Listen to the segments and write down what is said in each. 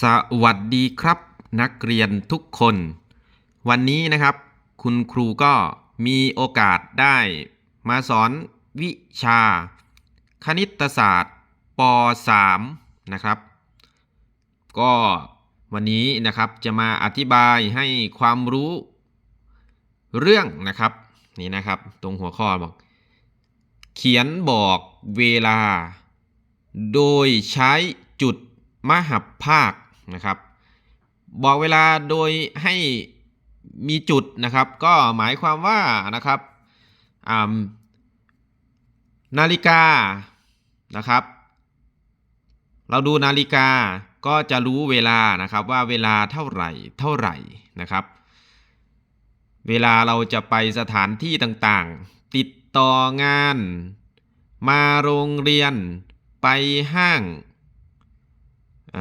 สวัสดีครับ นักเรียนทุกคน วันนี้นะครับ คุณครูก็มีโอกาสได้มาสอนวิชา คณิตศาสตร์ป .3 นะครับ ก็วันนี้นะครับจะมาอธิบายให้ความรู้เรื่องนะครับนี่นะครับตรงหัวข้อบอก เขียนบอกเวลา โดยใช้จุด มหัพภาคนะครับ บอกเวลาโดยให้มีจุดนะครับ ก็หมายความว่านะครับนาฬิกานะครับ เราดูนาฬิกาก็จะรู้เวลานะครับว่าเวลาเท่าไหร่เท่าไหร่นะครับ เวลาเราจะไปสถานที่ต่างๆ ติดต่องาน มาโรงเรียน ไปห้าง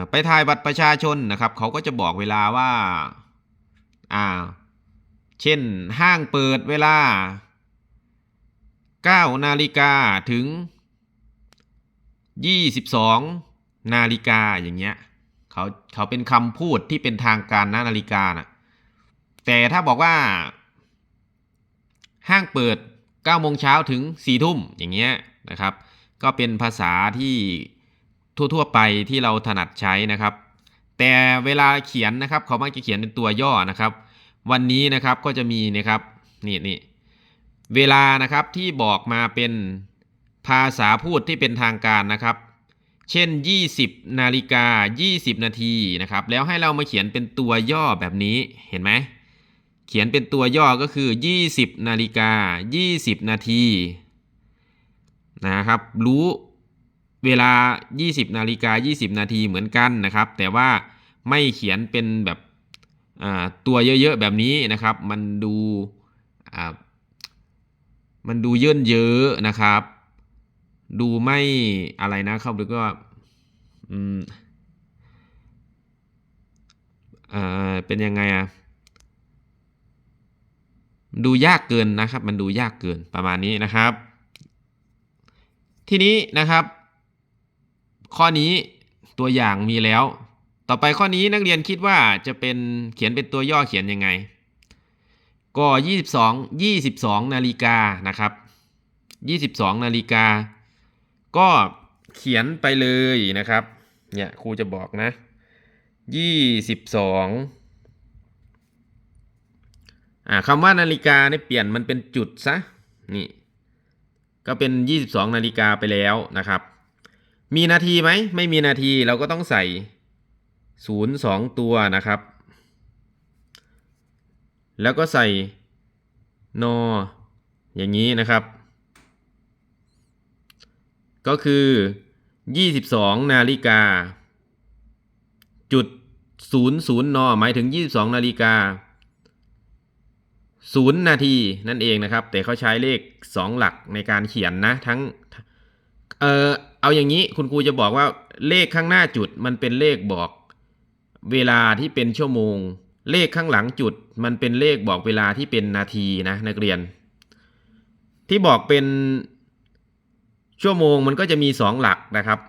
ไปถ่ายบัตรประชาชนนะครับเขาก็จะบอกเวลาว่าอ่าเช่นห้างเปิดเวลา 9 นาฬิกาถึง 22 นาฬิกาอย่างเงี้ยเขาเขาเป็นคำพูดที่เป็นทางการนะนาฬิกานะแต่ถ้าบอกว่า ห้างเปิด9โมงเช้าถึง4ทุ่มอย่างเงี้ยนะครับ ก็เป็นภาษาที่ ทั่วๆไปที่เราถนัดใช้นะครับ แต่เวลาเขียนนะครับ เขามักจะเขียนเป็นตัวย่อนะครับ วันนี้นะครับก็จะมีนะครับนี่นี่เวลานะครับที่บอกมาเป็นภาษาพูดที่เป็นทางการนะครับ เช่น 20 นาฬิกา 20 นาทีนะครับ แล้วให้เรามาเขียนเป็นตัวย่อแบบนี้เห็นไหมเขียนเป็นตัวย่อก็คือ 20 นาฬิกา 20 นาทีนะครับ รู้ เวลา 20นาฬิกา20 นาทีเหมือนกันนะครับ แต่ว่าไม่เขียนเป็นแบบตัวเยอะๆแบบนี้นะครับ มันดูมันดูเยินเยอะนะครับ ดูไม่อะไรนะครับหรือก็อืมเป็นยังไงอะดูยากเกินนะครับ มันดูยากเกินประมาณนี้นะครับ ทีนี้นะครับ ข้อนี้ตัวอย่างมีแล้ว ต่อไปข้อนี้นักเรียนคิดว่าจะเป็นเขียนเป็นตัวย่อเขียนยังไง ก็ 22 22 นาฬิกานะครับ 22 นาฬิกา ก็เขียนไปเลยนะครับ เนี่ยครูจะบอกนะ 22อ่าคำว่านาฬิกาเนี่ยเปลี่ยนมันเป็นจุดซะนี่ ก็เป็น 22 นาฬิกาไปแล้วนะครับ มีนาทีไหม ไม่มีนาทีเราก็ต้องใส่ 0 2 ตัวนะครับ แล้วก็ใส่นออย่างนี้นะครับ ก็คือ 22 นาฬิกา จุด 00นหมายถึง 22 นาฬิกาศูนย์นาทีนั่นเองนะครับ แต่เขาใช้เลข 2 หลักในการเขียนนะ ทั้ง เออเอาอย่างนี้คุณครูจะบอกว่าเลขข้างหน้าจุดมันเป็นเลขบอก เวลาที่เป็นชั่วโมง เลขข้างหลังจุด มันเป็นเลขบอกเวลาที่เป็นนาทีนะนักเรียน ที่บอกเป็นชั่วโมงมันก็จะมี 2 หลักนะครับ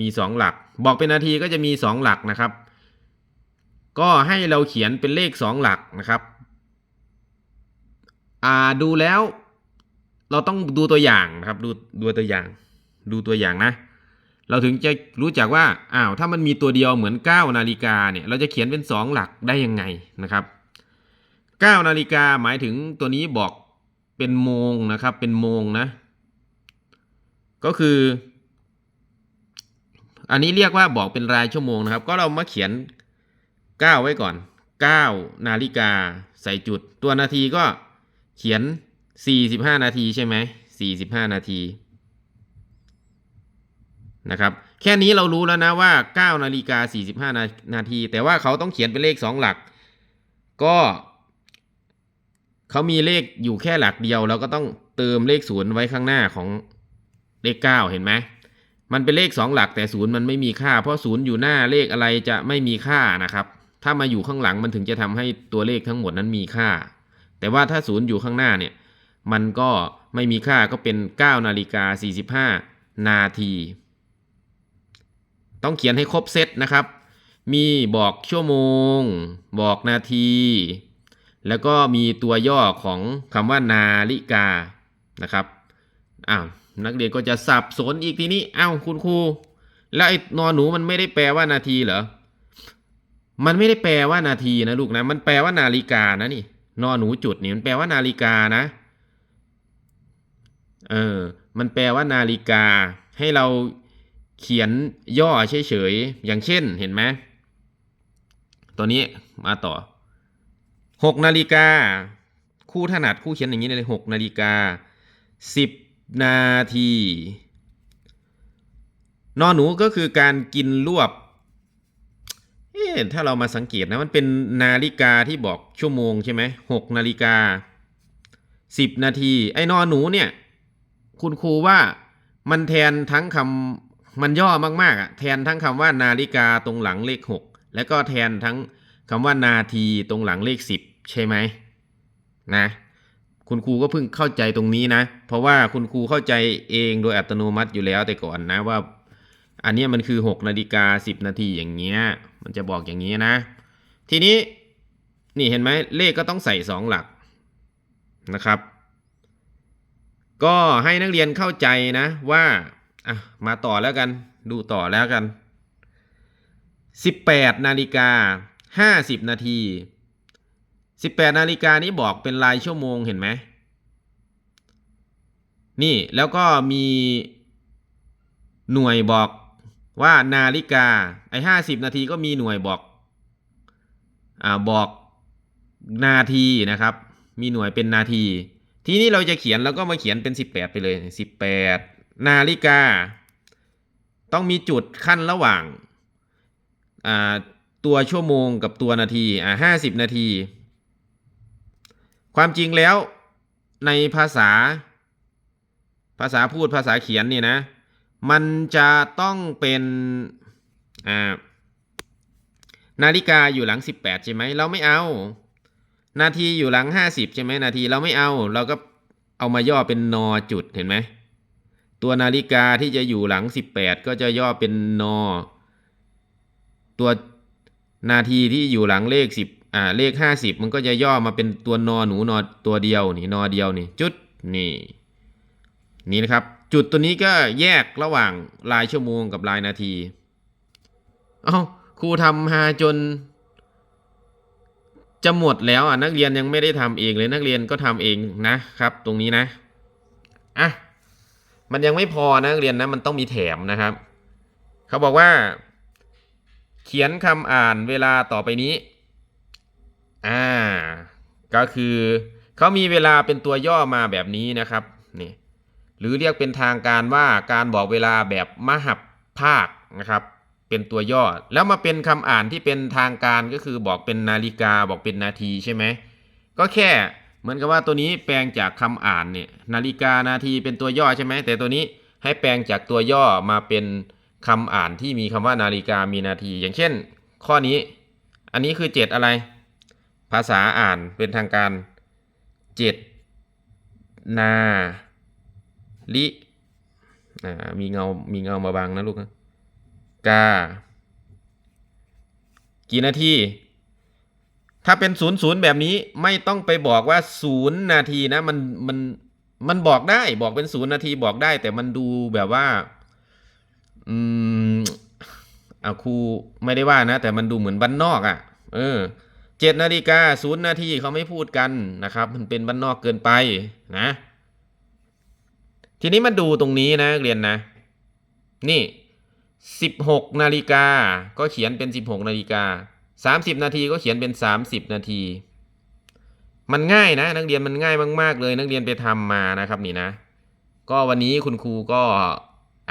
มี 2 หลัก บอกเป็นนาทีก็จะมี 2 หลักนะครับ ก็ให้เราเขียนเป็นเลข 2 หลักนะครับอ่าดูแล้วเราต้องดูตัวอย่างนะครับ ดูดูตัวอย่าง ดูตัวอย่างนะ เราถึงจะรู้จักว่าอ้าวถ้ามันมีตัวเดียวเหมือน 9 นาฬิกาเนี่ยเราจะเขียนเป็น 2 หลักได้ยังไงนะครับ 9 นาฬิกาหมายถึงตัวนี้บอกเป็นโมงนะครับเป็นโมงนะ ก็คือ อันนี้เรียกว่าบอกเป็นรายชั่วโมงนะครับ ก็เรามาเขียน 9 ไว้ก่อน 9 นาฬิกาใส่จุด ตัวนาทีก็เขียน 45 นาทีใช่ไหม45 นาที นะครับแค่นี้เรารู้แล้วนะว่า 9 นาฬิกา 45นานาที แต่ว่าเขาต้องเขียนเป็นเลข 2 หลัก ก็เขามีเลขอยู่แค่หลักเดียวเราก็ต้องเติมเลขศูนย์ไว้ข้างหน้าของเลข 9 เห็นไหมมันเป็นเลข 2 หลักแต่ศูนย์มันไม่มีค่า เพราะศูนย์อยู่หน้าเลขอะไรจะไม่มีค่านะครับ ถ้ามาอยู่ข้างหลังมันถึงจะทำให้ตัวเลขทั้งหมดนั้นมีค่า แต่ว่าถ้าศูนย์อยู่ข้างหน้าเนี่ยมันก็ไม่มีค่าก็เป็น 9 นาฬิกา 45 นาที ต้องเขียนให้ครบเซตนะครับ มีบอกชั่วโมง บอกนาที แล้วก็มีตัวย่อของคำว่านาฬิกานะครับอ้าวนักเรียนก็จะสับสนอีกทีนี้อ้าวคุณครูแล้วไอ้นอนหนูมันไม่ได้แปลว่านาทีเหรอมันไม่ได้แปลว่านาทีนะลูกนะ มันแปลว่านาฬิกานะนี่นอนหนูจุดนี่มันแปลว่านาฬิกานะ เออ มันแปลว่านาฬิกา ให้เรา เขียนย่อเฉยๆ อย่างเช่นเห็นไหมตัวนี้มาต่อหกนาฬิกา คู่ถนัดคู่เขียนอย่างนี้เลยหกนาฬิกาสิบนาที นอนหนูก็คือการกินรวบเอ๊ะถ้าเรามาสังเกตนะมันเป็นนาฬิกาที่บอกชั่วโมงใช่ไหมหกนาฬิกาสิบนาที ไอ้นอนหนูเนี่ย คุณครูว่ามันแทนทั้งคำ มันย่อมากๆอะแทนทั้งคำว่านาฬิกาตรงหลังเลขหกแล้วก็แทนทั้งคำว่านาทีตรงหลังเลขสิบใช่ไหมนะคุณครูก็เพิ่งเข้าใจตรงนี้นะ เพราะว่าคุณครูเข้าใจเองโดยอัตโนมัติอยู่แล้วแต่ก่อนนะว่า อันนี้มันคือหกนาฬิกาสิบนาทีอย่างเงี้ยมันจะบอกอย่างนี้นะ ทีนี้นี่เห็นไหมเลขก็ต้องใส่สองหลักนะครับ ก็ให้นักเรียนเข้าใจนะว่า อะมาต่อแล้วกัน ดูต่อแล้วกัน 18นาฬิกา50นาที18นาฬิกานี้บอกเป็นรายชั่วโมงเห็นไหมนี่แล้วก็มีหน่วยบอกว่านาฬิกาไอ้50นาทีก็มีหน่วยบอกอ่าบอกนาทีนะครับ มีหน่วยเป็นนาที ทีนี้เราจะเขียนแล้วก็มาเขียนเป็น 18 ไปเลย 18 นาฬิกา ต้องมีจุดขั้นระหว่างตัวชั่วโมงกับตัวนาทีอ่า50นาที ความจริงแล้วในภาษา ภาษาพูดภาษาเขียนนี่นะ มันจะต้องเป็นอ่านาฬิกาอยู่หลัง 18 ใช่ไหมเราไม่เอา นาทีอยู่หลัง 50 ใช่ไหมนาทีเราไม่เอา เราก็เอามาย่อเป็นนอจุดเห็นไหม ตัวนาฬิกาที่จะอยู่หลัง 18 ก็จะย่อเป็นนอ ตัวนาทีที่อยู่หลังเลข 10อ่าเลข 50 มันก็จะย่อมาเป็นตัวนอหนูนอตัวเดียวนี่นอเดียวนี่จุดนี่นี่นะครับ จุดตัวนี้ก็แยกระหว่างรายชั่วโมงกับรายนาที เอา้าครูทำหาจน จะหมดแล้วอะนักเรียนยังไม่ได้ทำเองเลยนักเรียนก็ทำเองนะครับ ตรงนี้นะอะ มันยังไม่พอนะเรียนนะมันต้องมีแถมนะครับ เขาบอกว่า เขียนคำอ่านเวลาต่อไปนี้อ่าก็คือเขามีเวลาเป็นตัวย่อมาแบบนี้นะครับนี่หรือเรียกเป็นทางการว่าการบอกเวลาแบบมหับภาคนะครับ เป็นตัวย่อแล้วมาเป็นคำอ่านที่เป็นทางการก็คือบอกเป็นนาฬิกาบอกเป็นนาทีใช่ไหมก็แค่ เหมือนกับว่าตัวนี้แปลงจากคำอ่านเนี่ยนาฬิกานาทีเป็นตัวย่อใช่ไหมแต่ตัวนี้ให้แปลงจากตัวย่อมาเป็นคำอ่านที่มีคำว่านาฬิกามีนาที อย่างเช่น ข้อนี้ อันนี้คือเจ็ดอะไร ภาษาอ่านเป็นทางการเจ็ดนาลิมีเงา มีเงามาบังนะลูกนะกา กี่นาที ถ้าเป็นศูนย์ศูนย์แบบนี้ไม่ต้องไปบอกว่าศูนย์นาทีนะมันมันมันบอกได้บอกเป็นศูนย์นาทีบอกได้ แต่มันดูแบบว่า อืมอาครูไม่ได้ว่านะ แต่มันดูเหมือนบ้านนอกอะ่ะ เออเจ็ดนาฬิกาศูนย์นาทีเขาไม่พูดกันนะครับ มันเป็นบ้านนอกเกินไปนะ ทีนี้มาดูตรงนี้นะเรียนนะ นี่สิบหกนาฬิกาก็เขียนเป็นสิบหกนาฬิกา สามสิบนาทีก็เขียนเป็นสามสิบนาที มันง่ายนะ นักเรียนมันง่ายมาก ๆ เลย นักเรียนไปทำมานะครับนี่นะ ก็วันนี้คุณครูก็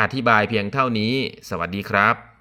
อธิบายเพียงเท่านี้ สวัสดีครับ